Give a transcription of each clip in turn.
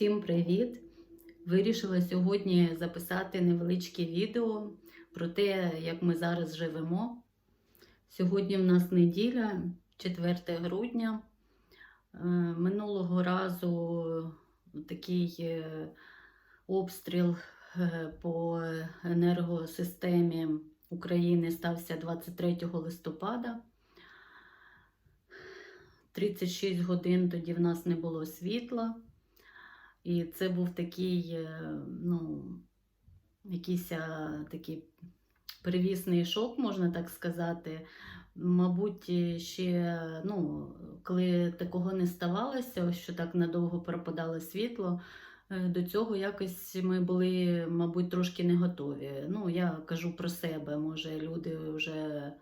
Всім привіт! Вирішила сьогодні записати невеличке відео про те, як ми зараз живемо. Сьогодні в нас неділя, 4 грудня. Е, Минулого разу такий е, обстріл е, по енергосистемі України стався 23 листопада. 36 годин тоді в нас не було світла. І це був такий, е, ну, якийсь такий перевісний шок, можна так сказати. Мабуть, ще, ну, коли такого не ставалося, що так надовго пропадало світло, е, до цього якось ми були, мабуть, трошки не готові. Ну, я кажу про себе, може, люди вже,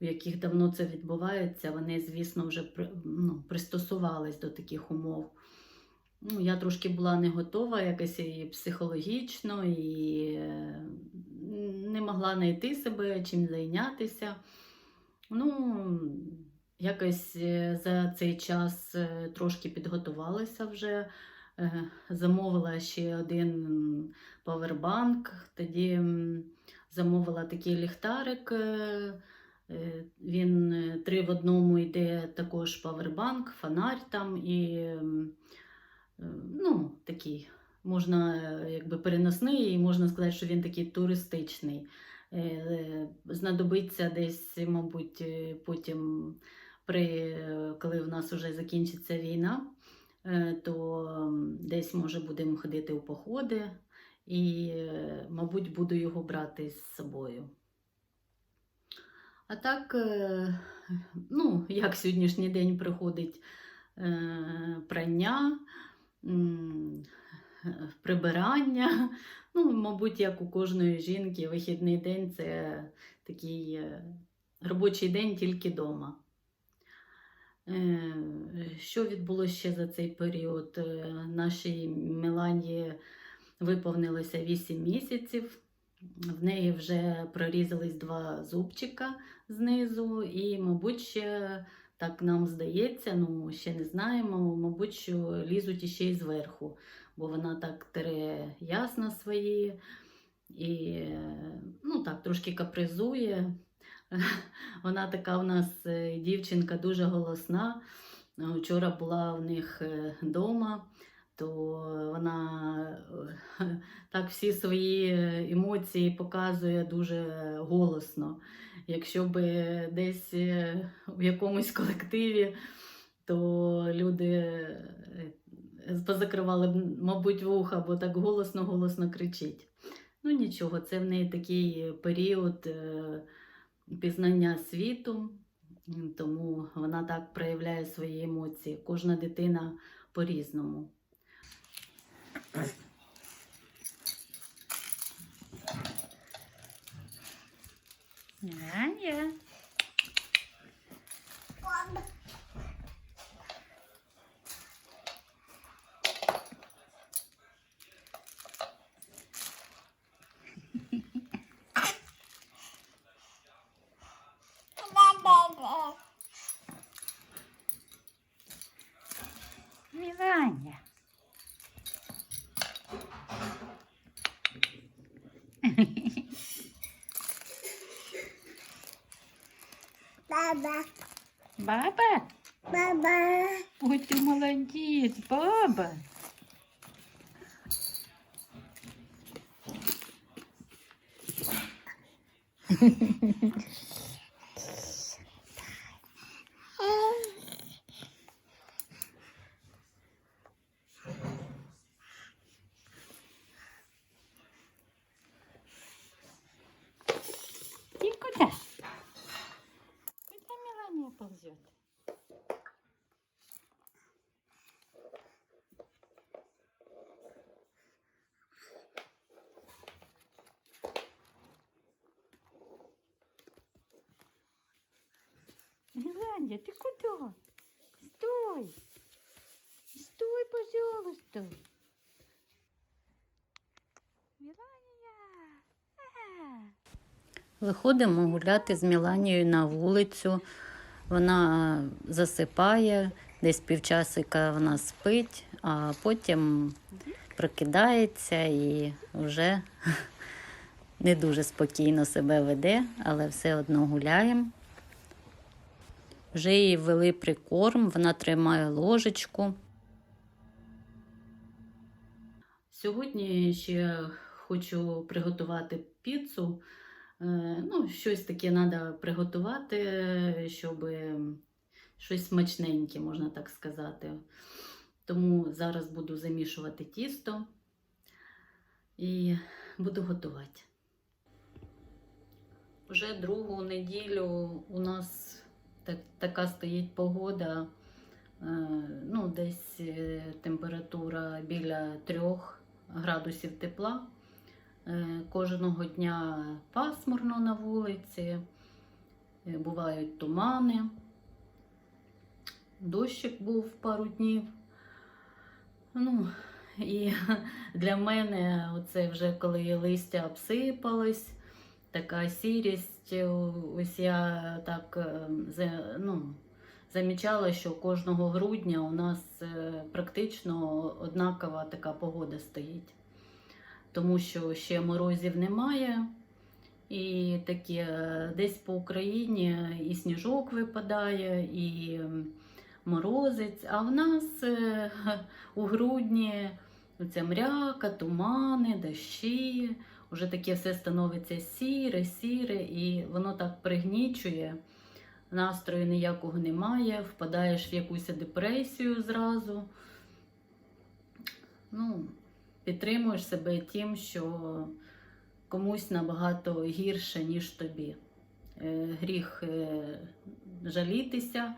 у яких давно це відбувається, вони, звісно, вже ну, пристосувались до таких умов. Ну, я трошки була не готова, якось і психологічно, і не могла знайти себе, чим зайнятися. Ну, якось е, за цей час е, трошки підготувалася вже. Е, Замовила ще один павербанк, тоді замовила такий ліхтарик. Він три в одному йде також павербанк, фонарь там і. Ну, такий, можна е, якби переносний, і можна сказати, що він такий туристичний. Е, е, Знадобиться десь, мабуть, потім, при, коли в нас вже закінчиться війна, то десь, може, будемо ходити у походи, і, мабуть, буду його брати з собою. А так, ну, як сьогоднішній день приходить прання, прибирання. Ну, мабуть, як у кожної жінки, вихідний день це такий е, робочий день тільки вдома. Що відбулося ще за цей період? Е, Нашій Меланії виповнилося 8 місяців. В неї вже прорізались два зубчика знизу, і, мабуть, ще так нам здається, ну ще не знаємо, мабуть, що лізуть іще й зверху, бо вона так тере ясна свої і е, ну, так, трошки капризує. Вона така у нас е, дівчинка дуже голосна. Вчора була в них вдома, то вона е, так всі свої емоції показує дуже голосно. Якщо б десь е, в якомусь колективі, то люди е, позакривали б, мабуть, вуха, бо так голосно-голосно кричить. Ну нічого, це в неї такий період е, пізнання світу, тому вона так проявляє свої емоції. Кожна дитина по-різному. Nie, nie. Баба, Баба? баба, Ой, ты молодец, баба. И куда? Куда Ползет? Мелания, ты куда? Стой! Стой, пожалуйста! Мелания! Виходимо гуляти з Міланією на вулицю. Вона засипає, десь півчасика вона спить, а потім прокидається і вже не дуже спокійно себе веде, але все одно гуляємо. Вже її ввели прикорм, вона тримає ложечку. Сьогодні ще хочу приготувати піцу. Е, Ну, щось таке треба приготувати, щоб щось смачненьке, можна так сказати. Тому зараз буду замішувати тісто і буду готувати. Вже другу неділю у нас так, така стоїть погода. Е, Ну, десь е, температура біля 3 градусів тепла. Е, Кожного дня пасмурно на вулиці, е, бувають тумани. Дощик був пару днів. Ну, і для мене оце вже коли листя обсипалось, така сірість. Ось я так е, ну, замічала, що кожного грудня у нас е, практично однакова така погода стоїть. Тому що ще морозів немає. І таке е, десь по Україні і сніжок випадає, і морозець. А в нас е, у грудні оця мряка, тумани, дощі. Уже таке все становиться сіре, сіре, і воно так пригнічує. Настрою ніякого немає, впадаєш в якусь депресію зразу. Ну, підтримуєш себе тим, що комусь набагато гірше, ніж тобі. Е, Гріх е, жалітися,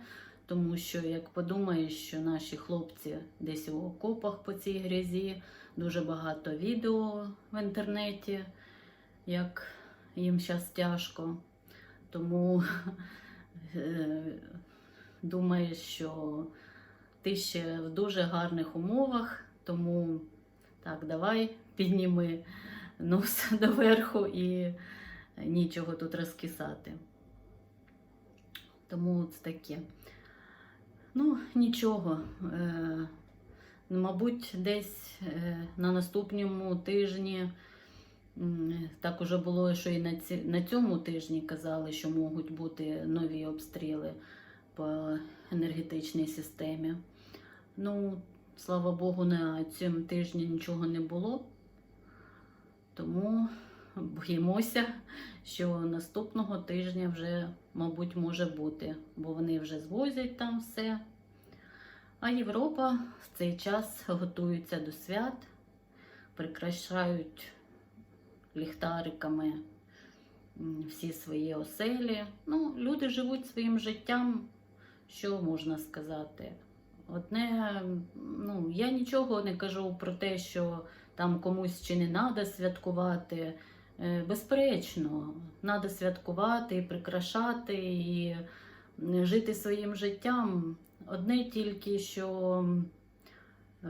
тому що як подумаєш, що наші хлопці десь у окопах по цій грязі, дуже багато відео в інтернеті, як їм зараз тяжко. Тому е, думаєш, що ти ще в дуже гарних умовах, тому так, давай підніми нос доверху і нічого тут розкисати. Тому це таке. Ну, нічого. Е, мабуть, десь е, на наступному тижні. Так уже було, що і на цьому тижні казали, що можуть бути нові обстріли по енергетичній системі. Ну, слава Богу, на цьому тижні нічого не було. Тому боїмося, що наступного тижня вже, мабуть, може бути, бо вони вже звозять там все. А Європа в цей час готується до свят, прикрашають ліхтариками всі свої оселі. Ну, люди живуть своїм життям, що можна сказати. Одне, ну, я нічого не кажу про те, що там комусь чи не треба святкувати. Е, Безперечно, треба святкувати, прикрашати і жити своїм життям. Одне тільки, що е,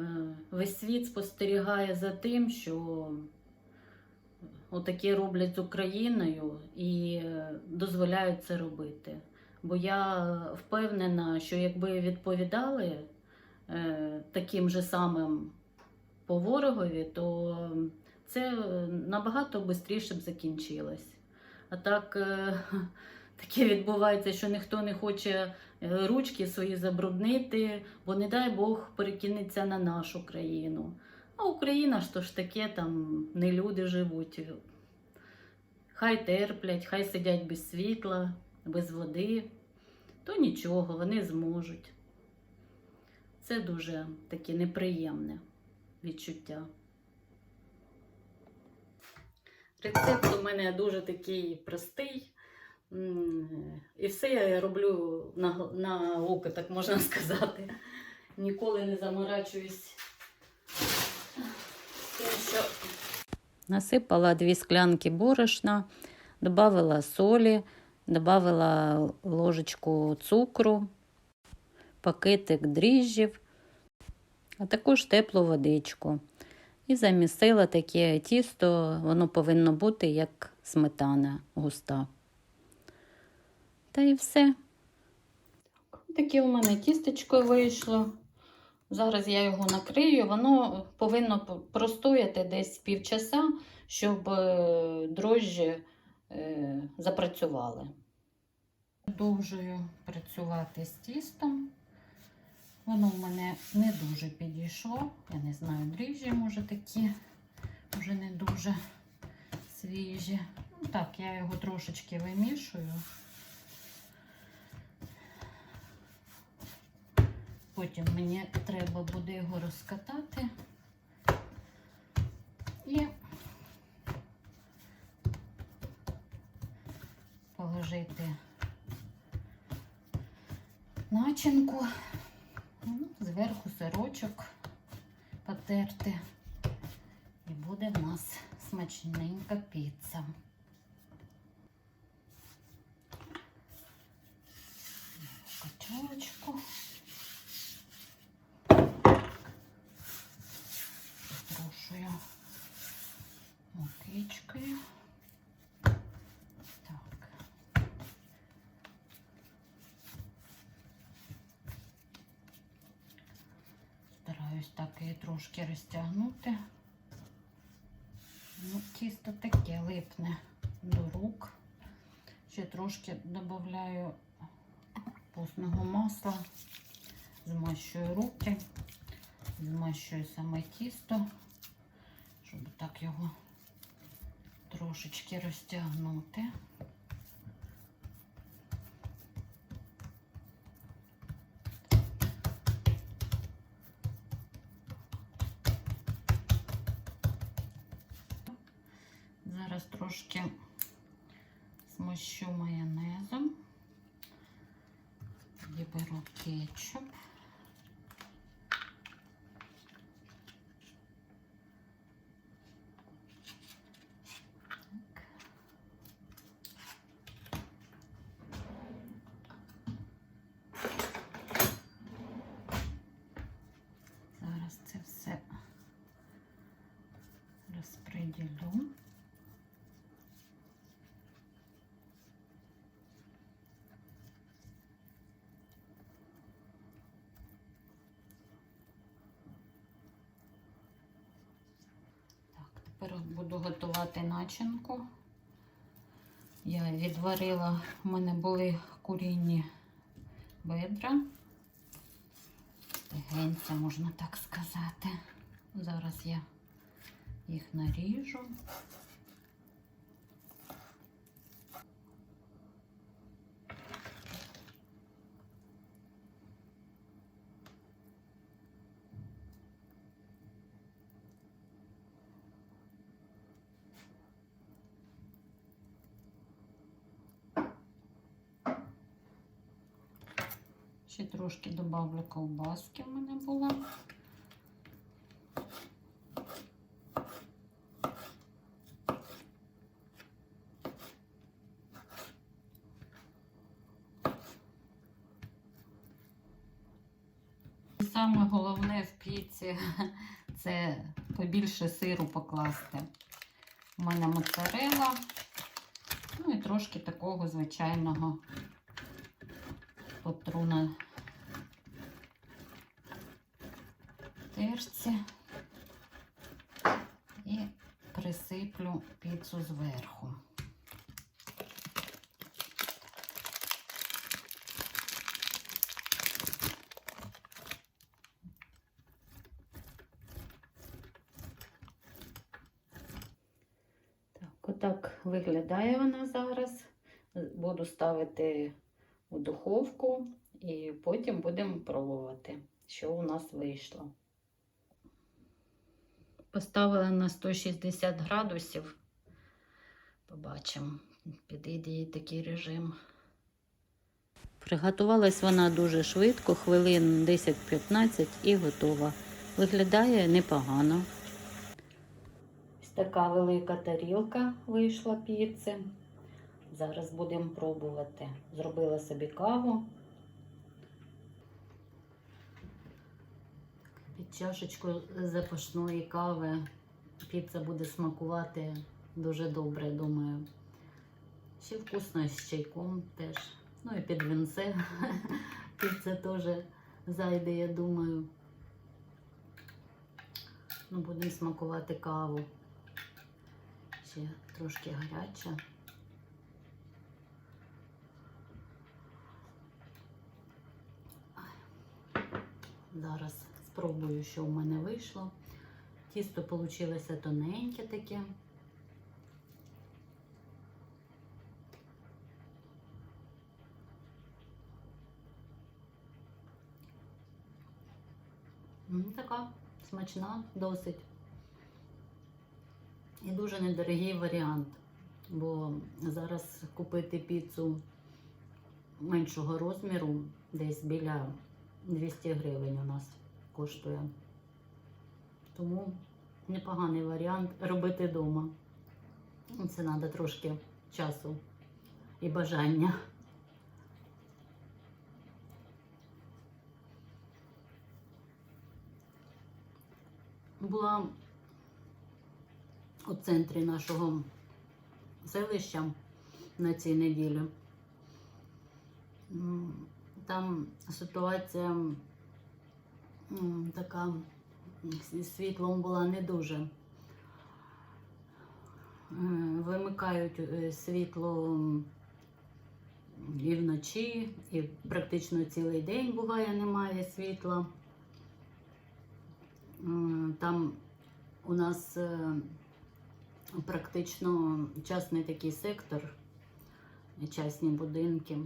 весь світ спостерігає за тим, що отаке роблять з Україною і е, дозволяють це робити. Бо я впевнена, що якби відповідали е, таким же самим по ворогові, то це набагато швидше б закінчилось. А так е, таке відбувається, що ніхто не хоче е, ручки свої забруднити, бо не дай Бог перекинеться на нашу країну. А Україна ж то ж таке, там не люди живуть. Хай терплять, хай сидять без світла, без води, то нічого, вони зможуть. Це дуже таке неприємне відчуття. Рецепт у мене дуже такий простий. І все я роблю на, на око, так можна сказати. Ніколи не заморачуюсь. Тим, що... Насипала дві склянки борошна, додала солі, додала ложечку цукру, пакетик дріжджів, а також теплу водичку. І замісила таке тісто, воно повинно бути як сметана густа. Та і все. Таке у мене тістечко вийшло. Зараз я його накрию, воно повинно простояти десь півчаса, щоб е, дрожжі запрацювали. Продовжую працювати з тістом. Воно в мене не дуже підійшло. Я не знаю, дріжджі, може, такі вже не дуже свіжі. Ну, так, я його трошечки вимішую. Потім мені треба буде його розкатати і положити начинку, Ну, зверху сирочок потерти. І буде в нас смачненька піца. Стараюсь так її трошки розтягнути. Ну, тісто таке липне до рук. Ще трошки додаю постного масла, змащую руки, змащую саме тісто, щоб так його трошечки розтягнути. Зараз трошки смущу майонезом. Тоді беру кетчуп. Так. Зараз це все розподілю. Так, тепер от буду готувати начинку. Я відварила, в мене були курінні бедра. Генця, можна так сказати. Зараз я їх наріжу. Ще трошки добавлю ковбаски в мене була. Саме головне в піці це побільше сиру покласти. У мене моцарела, ну і трошки такого звичайного потру на і присиплю піцу зверху. Так, отак виглядає вона зараз. Буду ставити у духовку і потім будемо пробувати, що у нас вийшло. Поставила на 160 градусів. Побачимо, підійде їй такий режим. Приготувалась вона дуже швидко, хвилин 10-15 і готова. Виглядає непогано. Ось така велика тарілка вийшла піци. Зараз будемо пробувати. Зробила собі каву. Під чашечку запашної кави піца буде смакувати дуже добре, думаю. Ще вкусно з чайком теж. Ну і під вінце піца теж зайде, я думаю. Ну, будемо смакувати каву. Ще трошки гаряча. Зараз спробую, що в мене вийшло. Тісто вийшло тоненьке таке. Така смачна досить. І дуже недорогий варіант, бо зараз купити піцу меншого розміру десь біля 200 гривень у нас коштує. Тому непоганий варіант робити вдома. Це треба трошки часу і бажання. Була у центрі нашого селища на цій неділі. Там ситуація така світлом була не дуже. Е, Вимикають е, світло і вночі, і практично цілий день буває, немає світла. Там у нас е, практично частний такий сектор, частні будинки.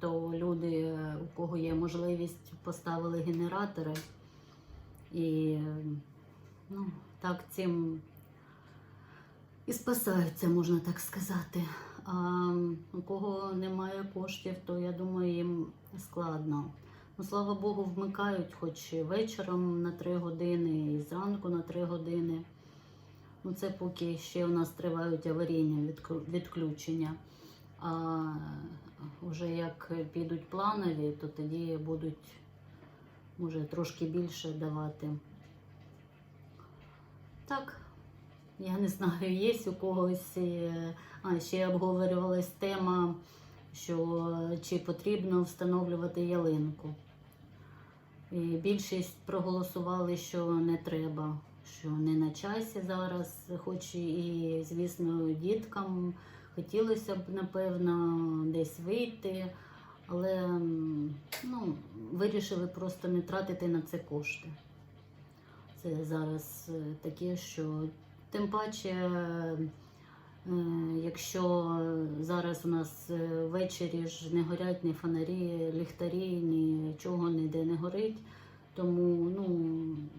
То люди, у кого є можливість, поставили генератори і ну, так цим і спасаються, можна так сказати. А у кого немає коштів, то я думаю, їм складно. Ну, слава Богу, вмикають хоч і вечором на 3 години, і зранку на 3 години. Ну, це поки ще у нас тривають аварійні відключення. А вже як підуть планові, то тоді будуть може трошки більше давати. Так, я не знаю, є у когось. е, А ще обговорювалась тема, що чи потрібно встановлювати ялинку. І більшість проголосували, що не треба, що не на часі зараз, хоч і, звісно, діткам хотілося б, напевно, десь вийти, але ну, вирішили просто не тратити на це кошти. Це зараз е, таке, що тим паче, е, якщо зараз у нас е, ввечері ж не горять ні фонарі, ліхтарі, нічого ніде не горить. Тому ну,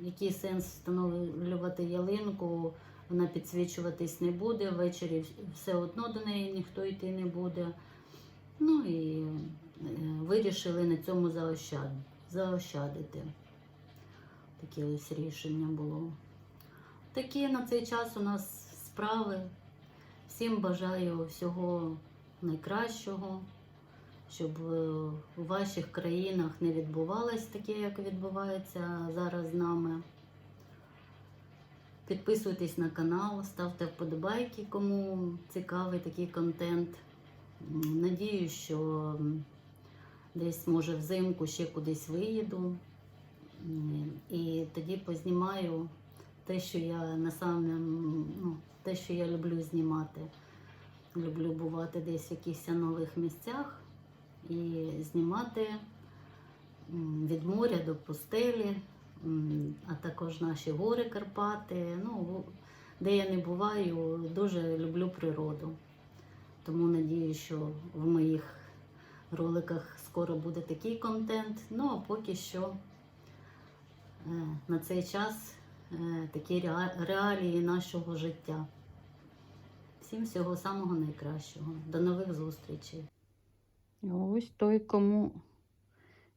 який сенс встановлювати ялинку, вона підсвічуватись не буде, ввечері все одно до неї ніхто йти не буде. Ну і е, вирішили на цьому заощадити. Таке ось рішення було. Такі на цей час у нас справи. Всім бажаю всього найкращого, щоб е, у ваших країнах не відбувалось таке, як відбувається зараз з нами. Підписуйтесь на канал, ставте вподобайки, кому цікавий такий контент. Надію, що десь, може, взимку ще кудись виїду. І тоді познімаю те, що я на самому, ну, те, що я люблю знімати. Люблю бувати десь в якихось нових місцях і знімати від моря до пустелі, а також наші гори Карпати. Ну, де я не буваю, дуже люблю природу. Тому надію, що в моїх роликах скоро буде такий контент. Ну а поки що е, на цей час е, такі реалії нашого життя. Всім всього самого найкращого. До нових зустрічей. Ось той, кому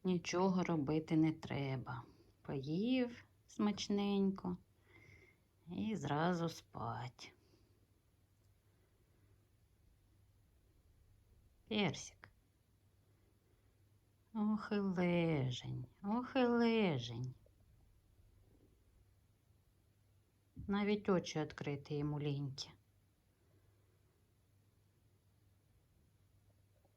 нічого робити не треба. Поїв смачненько і зразу спать. Персик. Ох і лежень, ох і лежень. Навіть очі відкриті йому ліньки.